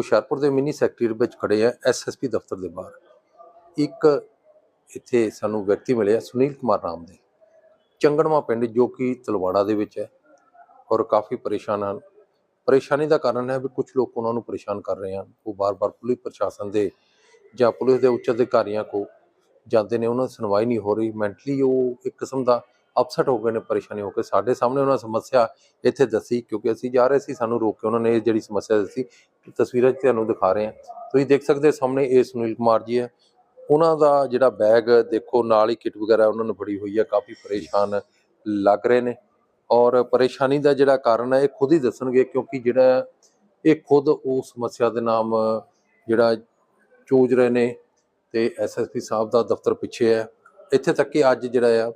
ਹੁਸ਼ਿਆਰਪੁਰ ਦੇ mini secretary ਵਿੱਚ ਖੜੇ ਆ ਐਸਐਸਪੀ ਦਫ਼ਤਰ ਦੇ ਬਾਹਰ। ਇੱਕ ਇੱਥੇ ਸਾਨੂੰ ਵਿਅਕਤੀ ਮਿਲਿਆ ਸੁਨੀਲ ਕੁਮਾਰ ਨਾਮ ਦੇ। ਚੰਗੜਮਾ ਪਿੰਡ ਜੋ ਕਿ ਤਲਵਾੜਾ ਦੇ ਵਿੱਚ ਹੈ ਔਰ ਕਾਫੀ ਪਰੇਸ਼ਾਨ ਹਨ। ਪਰੇਸ਼ਾਨੀ ਦਾ ਕਾਰਨ ਹੈ ਵੀ ਕੁਝ ਲੋਕ ਉਹਨਾਂ ਨੂੰ ਪਰੇਸ਼ਾਨ ਕਰ ਰਹੇ ਹਨ। ਉਹ ਬਾਰ-ਬਾਰ ਪੁਲਿਸ ਪ੍ਰਸ਼ਾਸਨ ਦੇ ਜਾਂ ਪੁਲਿਸ ਦੇ ਉੱਚ ਅਧਿਕਾਰੀਆਂ ਕੋ ਜਾਂਦੇ ਨੇ, ਉਹਨਾਂ ਦੀ ਸੁਣਵਾਈ ਨਹੀਂ ਹੋ ਰਹੀ। ਮੈਂਟਲੀ ਉਹ ਇੱਕ ਕਿਸਮ ਦਾ ਅਪਸੈਟ ਹੋ ਗਏ ਨੇ, ਪਰੇਸ਼ਾਨੀ ਹੋ ਕੇ। ਸਾਡੇ ਸਾਹਮਣੇ ਉਹਨਾਂ ਸਮੱਸਿਆ ਇੱਥੇ ਦੱਸੀ, ਕਿਉਂਕਿ ਅਸੀਂ ਜਾ ਰਹੇ ਸੀ, ਸਾਨੂੰ ਰੋਕ ਕੇ ਉਹਨਾਂ ਨੇ ਇਹ ਜਿਹੜੀ ਸਮੱਸਿਆ ਦੱਸੀ ਤਸਵੀਰਾਂ 'ਚ ਤੁਹਾਨੂੰ ਦਿਖਾ ਰਹੇ ਹਾਂ। ਤੁਸੀਂ ਦੇਖ ਸਕਦੇ ਹੋ, ਸਾਹਮਣੇ ਇਹ ਸੁਨੀਲ ਕੁਮਾਰ ਜੀ ਹੈ। ਉਹਨਾਂ ਦਾ ਜਿਹੜਾ ਬੈਗ, ਦੇਖੋ, ਨਾਲ ਹੀ ਕਿਟ ਵਗੈਰਾ ਉਹਨਾਂ ਨੂੰ ਫੜੀ ਹੋਈ ਹੈ। ਕਾਫੀ ਪਰੇਸ਼ਾਨ ਲੱਗ ਰਹੇ ਨੇ। ਔਰ ਪਰੇਸ਼ਾਨੀ ਦਾ ਜਿਹੜਾ ਕਾਰਨ ਹੈ, ਇਹ ਖੁਦ ਹੀ ਦੱਸਣਗੇ, ਕਿਉਂਕਿ ਜਿਹੜਾ ਇਹ ਖੁਦ ਉਹ ਸਮੱਸਿਆ ਦੇ ਨਾਮ, ਜਿਹੜਾ ਚੂਝ ਰਹੇ ਨੇ। ਤੇ ਐਸਐਸਪੀ ਸਾਹਿਬ ਦਾ ਦਫ਼ਤਰ ਪਿੱਛੇ ਹੈ। ਇੱਥੇ ਤੱਕ ਕਿ ਅੱਜ ਜਿਹੜਾ ਆ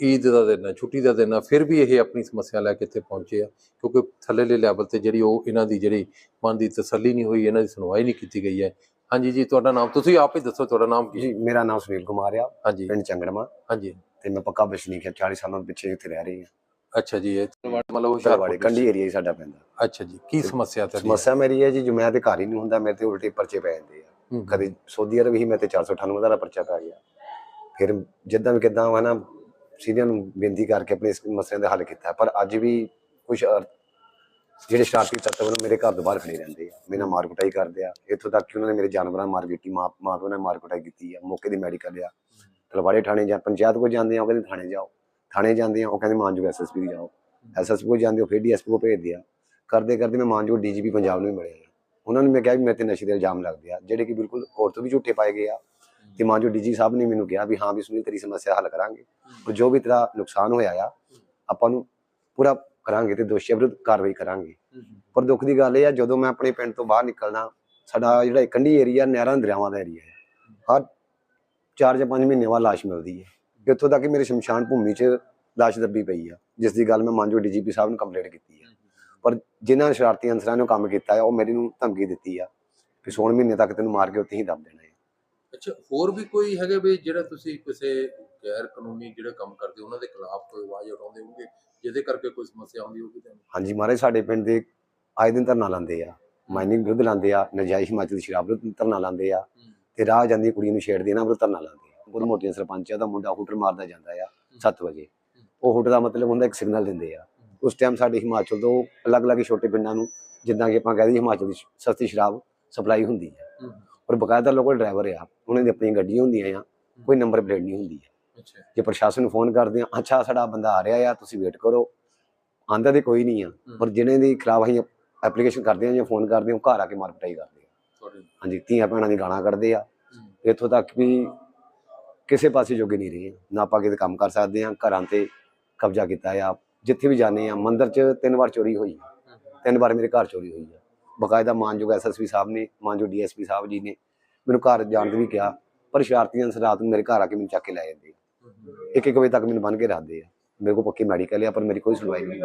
ਈਦ ਦਾ ਦਿਨ ਹੈ ਛੁੱਟੀ ਦਾ ਦਿਨ ਹੈ ਫਿਰ ਵੀ ਇਹ ਆਪਣੀ ਸਮੱਸਿਆ ਲੈ ਕੇ ਇੱਥੇ ਪਹੁੰਚੇ ਆ ਕਿਉਂਕਿ ਥੱਲੇਲੇ ਲੈਵਲ ਤੇ ਜਿਹੜੀ ਉਹ ਇਹਨਾਂ ਦੀ ਜਿਹੜੀ ਮਨ ਦੀ ਤਸੱਲੀ ਨਹੀਂ ਹੋਈ ਇਹਨਾਂ ਦੀ ਸੁਣਵਾਈ ਨਹੀਂ ਕੀਤੀ ਗਈ ਹੈ। ਹਾਂਜੀ ਜੀ ਤੁਹਾਡਾ ਨਾਮ ਤੁਸੀਂ ਆਪ ਹੀ ਦੱਸੋ ਤੁਹਾਡਾ ਨਾਮ ਕੀ ਜੀ ਮੇਰਾ ਨਾਮ ਸੁਨੀਲ ਕੁਮਾਰ ਆ ਹਾਂਜੀ। ਪਿੰਡ ਚੰਗੜਮਾ। ਹਾਂਜੀ। ਤੇ ਮੈਂ ਪੱਕਾ ਵਸਨੀਕ ਹਾਂ 40 ਸਾਲਾਂ ਪਿੱਛੇ ਇੱਥੇ ਰਹਿ ਰਹੀ ਹਾਂ। ਅੱਛਾ ਜੀ ਇਹ ਮਤਲਬ ਹੁਸ਼ਿਆਰਪੁਰ ਕੰਢੀ ਏਰੀਆ ਹੀ ਸਾਡਾ ਪੈਂਦਾ ਅੱਛਾ ਜੀ ਕੀ ਸਮੱਸਿਆ ਤੁਹਾਡੀ? ਸਮੱਸਿਆ ਮੇਰੀ ਹੈ ਜੀ ਜੋ ਮੈਂ ਤੇ ਘਰ ਹੀ ਨਹੀਂ ਹੁੰਦਾ ਮੇਰੇ ਤੇ ਉਲਟੇ ਪਰਚੇ ਪੈ ਜਾਂਦੇ ਆ। ਕਦੇ ਸਊਦੀ ਅਰਬ ਹੀ ਮੈਂ ਤੇ 498 ਦਾ ਪਰਚਾ ਪੈ ਗਿਆ। ਫਿਰ ਜਿੱਦਾਂ ਵੀ ਕਿਦਾਂ ਵਾ ਨਾ ਸੀਨੀਅਰ ਨੂੰ ਬੇਨਤੀ ਕਰਕੇ ਆਪਣੇ ਇਸ ਮਸਲੇ ਦਾ ਹੱਲ ਕੀਤਾ ਪਰ ਅੱਜ ਵੀ ਕੁਝ ਜਿਹੜੇ ਸ਼ਰਾਰਤੀ ਤੱਤਵ ਨੇ ਮੇਰੇ ਘਰ ਤੋਂ ਬਾਹਰ ਖੜੇ ਰਹਿੰਦੇ ਆ। ਮੇਰੇ ਨਾਲ ਮਾਰ ਕੁਟਾਈ ਕਰਦੇ ਆ। ਇੱਥੋਂ ਤੱਕ ਕਿ ਉਹਨਾਂ ਨੇ ਮੇਰੇ ਜਾਨਵਰਾਂ ਨੂੰ ਮਾਰ ਕੀਤੀ ਮਾਂ ਮਾਂ ਪਿਓ ਨੇ ਮਾਰ ਕੁਟਾਈ ਕੀਤੀ ਆ। ਮੌਕੇ ਦੀ ਮੈਡੀਕਲ ਆ। ਤਲਵਾੜੇ ਥਾਣੇ ਜਾਂ ਪੰਚਾਇਤ ਕੋਲ ਜਾਂਦੇ ਆ, ਉਹ ਕਹਿੰਦੇ ਥਾਣੇ ਜਾਓ। ਥਾਣੇ ਜਾਂਦੇ ਆ, ਉਹ ਕਹਿੰਦੇ ਮਾਨਜੂ ਐਸਐਸਪੀ ਜਾਓ। ਐਸਐਸਪੀ ਕੋਲ ਜਾਂਦੇ ਹੋ ਫਿਰ ਡੀਐਸਪੀ ਕੋਲ ਭੇਜਦੇ ਆ। ਕਰਦੇ ਕਰਦੇ ਮੈਂ ਮਾਨਜੂ ਡੀਜੀਪੀ ਪੰਜਾਬ ਨੂੰ ਵੀ ਮਿਲਿਆ। ਉਹਨਾਂ ਨੂੰ ਮੈਂ ਕਿਹਾ ਵੀ ਮੇਰੇ ਤੇ ਨਸ਼ੇ ਦੇ ਇਲਜ਼ਾਮ ਲੱਗਦੇ ਆ, ਜਿਹੜੇ ਕਿ ਬਿਲਕੁਲ ਕੋਰਟ ਤੋਂ ਵੀ ਝੂਠੇ ਪਾਏ ਗਏ ਆ। ਤੇ ਮਾਂ ਮਾਨਜੂ ਡੀਜੀ ਸਾਹਿਬ ਨੇ ਮੈਨੂੰ ਕਿਹਾ ਵੀ ਹਾਂ ਵੀ ਸੁਨੀਲ ਤੇਰੀ ਸਮੱਸਿਆ ਹੱਲ ਕਰਾਂਗੇ ਔਰ ਜੋ ਵੀ ਤੇਰਾ ਨੁਕਸਾਨ ਹੋਇਆ ਆ, ਆਪਾਂ ਨੂੰ ਪੂਰਾ ਕਰਾਂਗੇ ਤੇ ਦੋਸ਼ੀਆਂ ਵਿਰੁੱਧ ਕਾਰਵਾਈ ਕਰਾਂਗੇ। ਪਰ ਦੁੱਖ ਦੀ ਗੱਲ ਇਹ ਆ, ਜਦੋਂ ਮੈਂ ਆਪਣੇ ਪਿੰਡ ਤੋਂ ਬਾਹਰ ਨਿਕਲਦਾ, ਸਾਡਾ ਜਿਹੜਾ ਕੰਢੀ ਏਰੀਆ ਨਹਿਰਾਂ ਦਰਿਆਵਾਂ ਦਾ ਏਰੀਆ ਹੈ ਹਰ 4 ਜਾਂ 5 ਮਹੀਨੇ ਬਾਅਦ ਲਾਸ਼ ਮਿਲਦੀ ਹੈ ਇੱਥੋਂ ਤੱਕ ਕਿ ਮੇਰੇ ਸ਼ਮਸ਼ਾਨ ਭੂਮੀ 'ਚ ਲਾਸ਼ ਦੱਬੀ ਪਈ ਆ, ਜਿਸ ਦੀ ਗੱਲ ਮੈਂ ਮਾਨਜੋ ਡੀਜੀਪੀ ਸਾਹਿਬ ਨੂੰ ਕੰਪਲੇਂਟ ਕੀਤੀ ਆ। ਪਰ ਜਿਨ੍ਹਾਂ ਸ਼ਰਾਰਤੀ ਅਨਸਰਾਂ ਨੇ ਕੰਮ ਕੀਤਾ ਹੈ ਉਹ ਮੇਰੇ ਨੂੰ ਧਮਕੀ ਦਿੱਤੀ ਆ ਕਿ ਸੋਣ ਮਹੀਨੇ ਤੱਕ ਤੈਨੂੰ ਮਾਰ ਕੇ ਉੱਥੇ ਹੀ ਦੱਬ ਦੇਣਾ ਅੱਛਾ ਹੋਰ ਵੀ ਕੋਈ ਹੈਗੇ ਵੀ ਜਿਹੜਾ ਤੁਸੀਂ ਕਿਸੇ ਗੈਰ ਕਾਨੂੰਨੀ ਜਿਹੜੇ ਕੰਮ ਕਰਦੇ ਉਹਨਾਂ ਦੇ ਖਿਲਾਫ ਕੋਈ ਆਵਾਜ਼ ਉਠਾਉਂਦੇ ਹੋਗੇ ਜਿਹਦੇ ਕਰਕੇ ਕੋਈ ਸਮੱਸਿਆ ਆਉਂਦੀ ਹੋਗੀ ਤੁਹਾਨੂੰ? ਹਾਂਜੀ ਮਹਾਰਾਜ ਸਾਡੇ ਪਿੰਡ ਦੇ ਆਏ ਦਿਨ ਧਰਨਾ ਲਾਉਂਦੇ ਆ। ਮਾਈਨਿੰਗ ਵਿਰੁੱਧ ਲਾਉਂਦੇ ਆ ਨਜਾਇਜ਼ ਹਿਮਾਚਲ ਦੀ ਸ਼ਰਾਬ ਵਿਰੁੱਧ ਧਰਨਾ ਲਾਉਂਦੇ ਆ ਤੇ ਰਾਹ ਜਾਂਦੀ ਕੁੜੀ ਨੂੰ ਛੇੜਦੇ ਨਾ ਵਿਰੁੱਧ ਧਰਨਾ ਲਾਉਂਦੇ ਆ। ਗੁਰ ਮੋਟੀਆਂ ਸਰਪੰਚ ਦਾ ਮੁੰਡਾ ਹੂਟਰ ਮਾਰਦਾ ਜਾਂਦਾ ਆ 7 ਵਜੇ। ਉਹ ਹੁੱਟ ਦਾ ਮਤਲਬ ਹੁੰਦਾ ਇੱਕ ਸਿਗਨਲ ਦਿੰਦੇ ਆ। ਉਸ ਟਾਈਮ ਸਾਡੇ ਹਿਮਾਚਲ ਤੋਂ ਅਲੱਗ-ਅਲੱਗ ਛੋਟੇ ਪਿੰਡਾਂ ਨੂੰ ਜਿੱਦਾਂ ਕਿ ਆਪਾਂ ਕਹਿੰਦੇ ਹਿਮਾਚਲ ਦੀ ਸਸਤੀ ਸ਼ਰਾਬ ਸਪਲਾਈ ਹੁੰਦੀ ਹੈ। ਔਰ ਬਕਾਇਦਾ ਲੋਕਲ ਡਰਾਈਵਰ ਆ ਉਹਨਾਂ ਦੀ ਆਪਣੀਆਂ ਗੱਡੀਆਂ ਹੁੰਦੀਆਂ ਆ ਕੋਈ ਨੰਬਰ ਪਲੇਟ ਨਹੀਂ ਹੁੰਦੀ ਹੈ ਅੱਛਾ। ਜੇ ਪ੍ਰਸ਼ਾਸਨ ਨੂੰ ਫੋਨ ਕਰਦੇ ਆ ਅੱਛਾ ਸਾਡਾ ਬੰਦਾ ਆ ਰਿਹਾ ਆ ਤੁਸੀਂ ਵੇਟ ਕਰੋ ਆਂਦਾ ਤੇ ਕੋਈ ਨਹੀਂ ਆ ਪਰ ਜਿਹਨੇ ਦੀ ਖਰਾਬ ਅਸੀਂ ਐਪਲੀਕੇਸ਼ਨ ਕਰਦੇ ਆ ਜਾਂ ਫੋਨ ਕਰਦੇ ਆ ਉਹ ਘਰ ਆ ਕੇ ਮਾਰ ਪਟਾਈ ਕਰਦੇ ਆ। ਹਾਂਜੀ ਧੀਆਂ ਭੈਣਾਂ ਦੀ ਗਾਲਾਂ ਕੱਢਦੇ ਆ ਇੱਥੋਂ ਤੱਕ ਵੀ ਕਿਸੇ ਪਾਸੇ ਜੋਗੇ ਨਹੀਂ ਰਹੇ ਨਾ ਆਪਾਂ ਕਿਤੇ ਕੰਮ ਕਰ ਸਕਦੇ ਆ ਘਰਾਂ ਤੇ ਕਬਜ਼ਾ ਕੀਤਾ ਆ। ਜਿੱਥੇ ਵੀ ਜਾਂਦੇ ਆ ਮੰਦਿਰ 'ਚ ਤਿੰਨ ਵਾਰ ਚੋਰੀ ਹੋਈ। ਤਿੰਨ ਵਾਰ ਮੇਰੇ ਘਰ ਚੋਰੀ ਹੋਈ ਆ। ਬਕਾਇਦਾ ਮਾਨਯੋਗ ਐਸਐਸਪੀ ਸਾਹਿਬ ਨੇ ਮਾਨਯੋਗ ਡੀਐਸਪੀ ਸਾਹਿਬ ਜੀ ਨੇ ਮੈਨੂੰ ਘਰ ਜਾਣ ਤੋਂ ਵੀ ਕਿਹਾ ਪਰ ਸ਼ਰਾਰਤੀਆਂ ਅਨਸਰ ਰਾਤ ਨੂੰ ਮੇਰੇ ਘਰ ਆ ਕੇ ਮੈਨੂੰ ਚੱਕ ਕੇ ਲੈ ਜਾਂਦੇ ਆ। ਇੱਕ ਇੱਕ ਵਜੇ ਤੱਕ ਮੈਨੂੰ ਬੰਨ ਕੇ ਰੱਖਦੇ ਆ। ਮੇਰੇ ਕੋਲ ਪੱਕੀ ਮੈਡੀਕਲ ਆ ਪਰ ਮੇਰੀ ਕੋਈ ਸੁਣਵਾਈ ਨਹੀਂ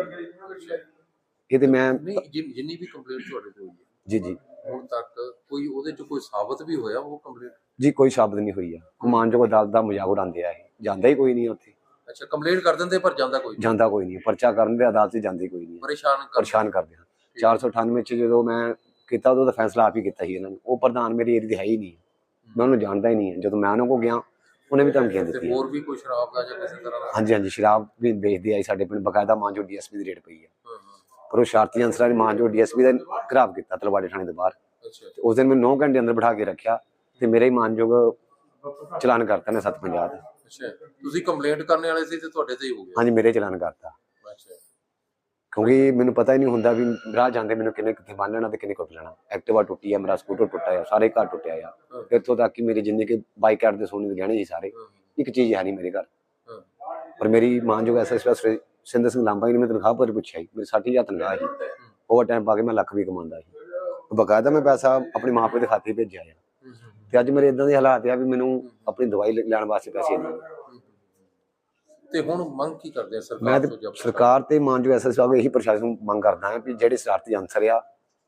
ਇਹ ਤੇ ਮੈਂ ਜਿੰਨੀ ਵੀ ਕੰਪਲੇਂਟ ਤੁਹਾਡੇ ਤੇ ਹੋਈ ਹੈ। ਜੀ ਜੀ। ਹੁਣ ਤੱਕ ਕੋਈ ਉਹਦੇ ਚ ਕੋਈ ਸਾਬਤ ਵੀ ਹੋਇਆ ਉਹ ਕੰਪਲੇਂਟ ਜੀ ਕੋਈ ਸ਼ਬਦ ਨਹੀਂ ਹੋਈ ਆ। ਮਾਨਯੋਗ ਅਦਾਲਤ ਦਾ ਮਜ਼ਾਕ ਉਡਾਉਂਦੇ ਆ ਇਹ। ਜਾਂਦਾ ਹੀ ਕੋਈ ਨਹੀਂ ਉੱਥੇ। ਅੱਛਾ ਕੰਪਲੇਂਟ ਕਰ ਦਿੰਦੇ ਪਰ ਜਾਂਦਾ ਕੋਈ। ਜਾਂਦਾ ਕੋਈ ਨਹੀਂ। ਪਰਚਾ ਕਰਨ ਦੇ ਅਦਾਲਤ 'ਚ ਜਾਂਦੇ ਕੋਈ ਨਹੀਂ। ਪਰੇਸ਼ਾਨ ਪਰੇਸ਼ਾਨ ਕਰਦੇ 498 ਚ ਜਦੋਂ ਮੈਂ ਕੀਤਾ ਉਦੋਂ ਤਾਂ ਫੈਸਲਾ ਆਪ ਹੀ ਕੀਤਾ ਸੀ ਇਹਨਾਂ ਨੇ। ਉਹ ਪ੍ਰਧਾਨ ਮੇਰੀ ਏਰੀਆ ਦੀ ਹੈ ਹੀ ਨਹੀਂ। ਮੈਂ ਉਹਨੂੰ ਜਾਣਦਾ ਹੀ ਨਹੀਂ ਹੈ। ਜਦੋਂ ਮੈਂ ਉਹਨਾਂ ਕੋਲ ਗਿਆ ਉਹਨੇ ਵੀ ਧਮਕੀਆਂ ਤੇ ਦਿੱਤੀਆਂ। ਹੋਰ ਵੀ ਕੋਈ ਸ਼ਰਾਬ ਦਾ ਜਾਂ ਕਿਸੇ ਤਰ੍ਹਾਂ ਦਾ? ਹਾਂਜੀ ਹਾਂਜੀ ਸ਼ਰਾਬ ਵੀ ਵੇਚਦੇ ਆਈ ਸਾਡੇ ਪਿੰਡ। ਬਕਾਇਦਾ ਮਾਨਜੋ ਡੀਐਸਪੀ ਦੀ ਰੇਟ ਪਈ ਹਾਂ, ਹਾਂ। ਪਰ ਉਹ ਸ਼ਾਰਤੀ ਅਨਸਰਾਂ ਨੇ ਮਾਨਜੋ ਡੀਐਸਪੀ ਦਾ ਖਰਾਬ ਕੀਤਾ ਤਲਵਾੜੇ ਥਾਣੇ ਦੇ ਬਾਹਰ। ਅੱਛਾ ਤੇ ਉਸ ਦਿਨ ਮੈਨੂੰ 9 ਘੰਟੇ ਅੰਦਰ ਬਿਠਾ ਕੇ ਰੱਖਿਆ ਤੇ ਮੇਰਾ ਹੀ ਮਾਨਯੋਗ ਚਲਾਨ ਕਰਤਾ ਨੇ 750 ਦਾ। ਅੱਛਾ। ਤੁਸੀਂ ਕੰਪਲੇਂਟ ਕਰਨ ਵਾਲੇ ਸੀ ਤੇ ਤੁਹਾਡੇ ਤੇ ਹੀ ਹੋ ਗਿਆ। ਹਾਂਜੀ ਮੇਰੇ ਚਲਾਨ ਕਰਤਾ। ਕਿਉਂਕਿ ਮੈਨੂੰ ਪਤਾ ਹੀ ਨਹੀਂ ਹੁੰਦਾ ਵੀ ਰਾਹ ਜਾਂਦੇ ਮੈਨੂੰ ਕਿੰਨੇ ਕਿੱਥੇ ਬੰਨ ਲੈਣਾ ਤੇ ਕਿੰਨੇ ਕੁੱਟ ਲੈਣਾ। ਐਕਟਿਵਾ ਟੁੱਟੀ ਆ ਮੇਰਾ ਸਕੂਟਰ ਟੁੱਟਾ ਆ ਸਾਰੇ ਘਰ ਟੁੱਟਿਆ ਆ। ਇੱਥੋਂ ਤੱਕ ਕਿ ਮੇਰੇ ਜਿੰਨੇ ਕਿ ਬਾਈਕ ਕਾਰਡ ਦੇ ਸੋਨੇ ਦੇ ਗਹਿਣੇ ਸੀ ਸਾਰੇ ਇੱਕ ਚੀਜ਼ ਹੈ ਨਹੀਂ ਮੇਰੇ ਘਰ। ਪਰ ਮੇਰੀ ਮਾਨਯੋਗ ਐਸਐਸਪੀ ਸਿੰਦਰ ਸਿੰਘ ਲਾਂਬਾ ਜੀ ਨੇ ਮੈਨੂੰ ਤਨਖਾਹ ਪਰ ਪੁੱਛਿਆ ਸੀ ਮੇਰੀ 60000 ਤਨਖਾਹ ਸੀ। ਓਵਰ ਟਾਈਮ ਪਾ ਕੇ ਮੈਂ ਲੱਖ ਵੀ ਕਮਾਉਂਦਾ ਸੀ। ਬਕਾਇਦਾ ਮੈਂ ਪੈਸਾ ਆਪਣੇ ਮਾਪੇ ਦੇ ਖਾਤੇ ਭੇਜਿਆ ਆ। ਤੇ ਅੱਜ ਮੇਰੇ ਇਦਾਂ ਦੇ ਹਾਲਾਤ ਆ ਵੀ ਮੈਨੂੰ ਆਪਣੀ ਦਵਾਈ ਲੈਣ ਵਾਸਤੇ ਪੈਸੇ ਨਹੀਂ। ਤੇ ਹੁਣ ਮੰਗ ਕੀ ਕਰਦੇ ਆ ਮੈਂ ਸਰਕਾਰ ਤੇ ਤੋਂ ਸਰਕਾਰ ਤੇ ਮਾਨਯੋਗ ਐਸਐਸਪੀ ਸਾਹਿਬ ਇਹੀ ਪ੍ਰਸ਼ਾਸਨ ਨੂੰ ਮੰਗ ਕਰਦਾ ਹਾਂ ਕਿ ਜਿਹੜੇ ਸ਼ਰਾਰਤੀ ਅਨਸਰ ਆ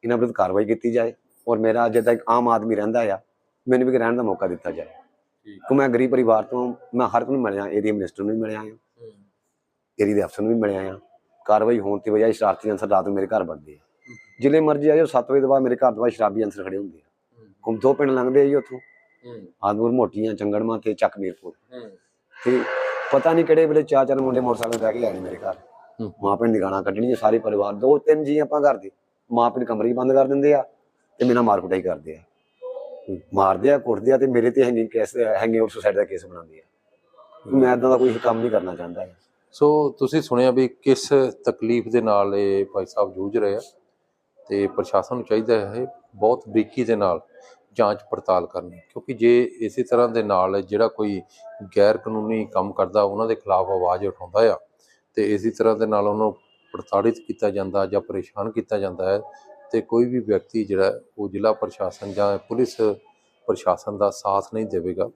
ਇਹਨਾਂ ਵਿਰੁੱਧ ਕਾਰਵਾਈ ਕੀਤੀ ਜਾਏ ਔਰ ਮੇਰਾ ਜਿੱਦਾਂ ਇੱਕ ਆਮ ਆਦਮੀ ਰਹਿੰਦਾ ਆ ਮੈਨੂੰ ਵੀ ਰਹਿਣ ਦਾ ਮੌਕਾ ਦਿੱਤਾ ਜਾਏ। ਠੀਕ ਕਿ ਮੈਂ ਗਰੀਬ ਪਰਿਵਾਰ ਤੋਂ ਮੈਂ ਹਰ ਇੱਕ ਨੂੰ ਮਿਲਿਆ ਏਰੀਆ ਮਿਨਿਸਟਰ ਨੂੰ ਵੀ ਮਿਲਿਆ ਆ ਹੂੰ, ਏਰੀਆ ਦੇ ਅਫਸਰ ਨੂੰ ਵੀ ਮਿਲਿਆ ਆ ਕਾਰਵਾਈ ਹੋਣ ਤੇ ਵਜਾਏ ਸ਼ਰਾਰਤੀ ਅਨਸਰ ਰਾਤ ਨੂੰ ਮੇਰੇ ਘਰ ਵੜਦੇ ਆ। ਹੂੰ, ਜਿਲੇ ਮਰਜ਼ੀ ਆਇਓ 7 ਵਜੇ ਤੋਂ ਬਾਅਦ ਮੇਰੇ ਘਰ ਤੋਂ ਬਾਅਦ ਸ਼ਰਾਬੀ ਅੰਸਰ ਖੜੇ ਹੁੰਦੇ ਆ। ਹੁਣ ਦੋ ਪਿੰਡ ਲੰਘਦੇ ਆ ਜੀ ਉੱਥੋਂ। ਆਦਮਪੁਰ ਮੋਟੀਆਂ ਚੰਗੜਮਾ ਤੇ ਚੱਕ ਮੀਰਪੁਰ। ਤੇ ਪਤਾ ਨਹੀਂ ਕਿਹੜੇ ਵੇਲੇ ਚਾਰ ਚਾਰ ਮੁੰਡੇ ਮੋਟਰਸਾਈਕਲ ਬਹਿ ਕੇ ਆਏ ਮੇਰੇ ਘਰ। ਮਾਂ ਪਿੰਡ ਦੀ ਗਾਣਾ ਕੱਢਣੀ ਸਾਰੇ ਪਰਿਵਾਰ ਦੋ ਤਿੰਨ ਜੀ ਆਪਾਂ ਘਰ ਦੇ। ਮਾਂ ਪਿੰਡ ਕਮਰੇ ਬੰਦ ਕਰ ਦਿੰਦੇ ਆ ਤੇ ਮੇਰਾ ਮਾਰ ਕੁਟਾਈ ਕਰਦੇ ਆ। ਮਾਰਦੇ ਆ ਕੁੱਟਦੇ ਆ ਤੇ ਮੇਰੇ ਤੇ hanging case hanging out suicide ਦਾ ਕੇਸ ਬਣਾਉਂਦੇ ਆ। ਮੈਂ ਇਦਾਂ ਦਾ ਕੋਈ ਕੰਮ ਨਹੀਂ ਕਰਨਾ ਚਾਹੁੰਦਾ। ਸੋ ਤੁਸੀਂ ਸੁਣਿਆ ਵੀ ਕਿਸ ਤਕਲੀਫ ਦੇ ਨਾਲ ਇਹ ਭਾਈ ਸਾਹਿਬ ਜੂਝ ਰਹੇ ਆ ਤੇ ਪ੍ਰਸ਼ਾਸਨ ਨੂੰ ਚਾਹੀਦਾ ਹੈ ਬਹੁਤ ਬਰੀਕੀ ਦੇ ਨਾਲ। ਜਾਂਚ ਪੜਤਾਲ ਕਰਨੀ। ਕਿਉਂਕਿ ਜੇ ਇਸੇ ਤਰ੍ਹਾਂ ਦੇ ਨਾਲ ਜਿਹੜਾ ਕੋਈ ਗੈਰ ਕਾਨੂੰਨੀ ਕੰਮ ਕਰਦਾ, ਉਹਨਾਂ ਦੇ ਖਿਲਾਫ ਆਵਾਜ਼ ਉਠਾਉਂਦਾ ਆ, ਤੇ ਇਸੇ ਤਰ੍ਹਾਂ ਦੇ ਨਾਲ ਉਹਨੂੰ ਪ੍ਰਤਾੜਿਤ ਕੀਤਾ ਜਾਂਦਾ ਜਾਂ ਪਰੇਸ਼ਾਨ ਕੀਤਾ ਜਾਂਦਾ ਹੈ, ਤੇ ਕੋਈ ਵੀ ਵਿਅਕਤੀ ਜਿਹੜਾ ਉਹ ਜ਼ਿਲ੍ਹਾ ਪ੍ਰਸ਼ਾਸਨ ਜਾਂ ਪੁਲਿਸ ਪ੍ਰਸ਼ਾਸਨ ਦਾ ਸਾਥ ਨਹੀਂ ਦੇਵੇਗਾ।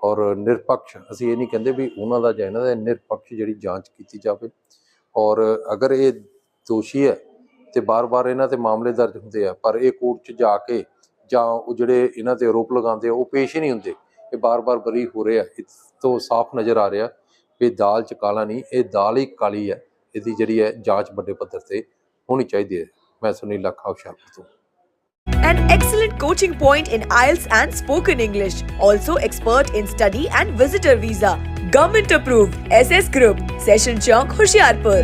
ਔਰ ਨਿਰਪੱਖ, ਅਸੀਂ ਇਹ ਨਹੀਂ ਕਹਿੰਦੇ ਵੀ ਉਹਨਾਂ ਦਾ ਜਾਂ ਇਹਨਾਂ ਦਾ, ਨਿਰਪੱਖ ਜਿਹੜੀ ਜਾਂਚ ਕੀਤੀ ਜਾਵੇ। ਔਰ ਅਗਰ ਇਹ ਦੋਸ਼ੀ ਹੈ ਤੇ ਬਾਰ-ਬਾਰ ਇਹਨਾਂ ਤੇ ਮਾਮਲੇ ਦਰਜ ਹੁੰਦੇ ਆ, ਪਰ ਇਹ ਕੋਰਟ 'ਚ ਜਾ ਕੇ ਜਾਂ ਉਹ ਜਿਹੜੇ ਇਹਨਾਂ ਤੇ ਆਰੋਪ ਲਗਾਉਂਦੇ ਆ ਉਹ ਪੇਸ਼ ਹੀ ਨਹੀਂ ਹੁੰਦੇ ਇਹ ਬਾਰ-ਬਾਰ ਬਰੀ ਹੋ ਰਹੇ ਆ ਇਸ ਤੋਂ ਸਾਫ਼ ਨਜ਼ਰ ਆ ਰਿਹਾ ਵੀ ਦਾਲ 'ਚ ਕਾਲਾ ਨਹੀਂ ਇਹ ਦਾਲ ਹੀ ਕਾਲੀ ਹੈ ਇਹਦੀ ਜਿਹੜੀ ਹੈ ਜਾਂਚ ਵੱਡੇ ਪੱਧਰ ਤੇ ਹੋਣੀ ਚਾਹੀਦੀ ਹੈ ਮੈਂ ਸੁਨੀਲ ਲੱਖਾ ਹੁਸ਼ਿਆਰਪੁਰ ਤੋਂ An excellent coaching point in IELTS and spoken English. Also expert in study and visitor visa. Government approved. SS Group. Session Chowk, Hoshiarpur.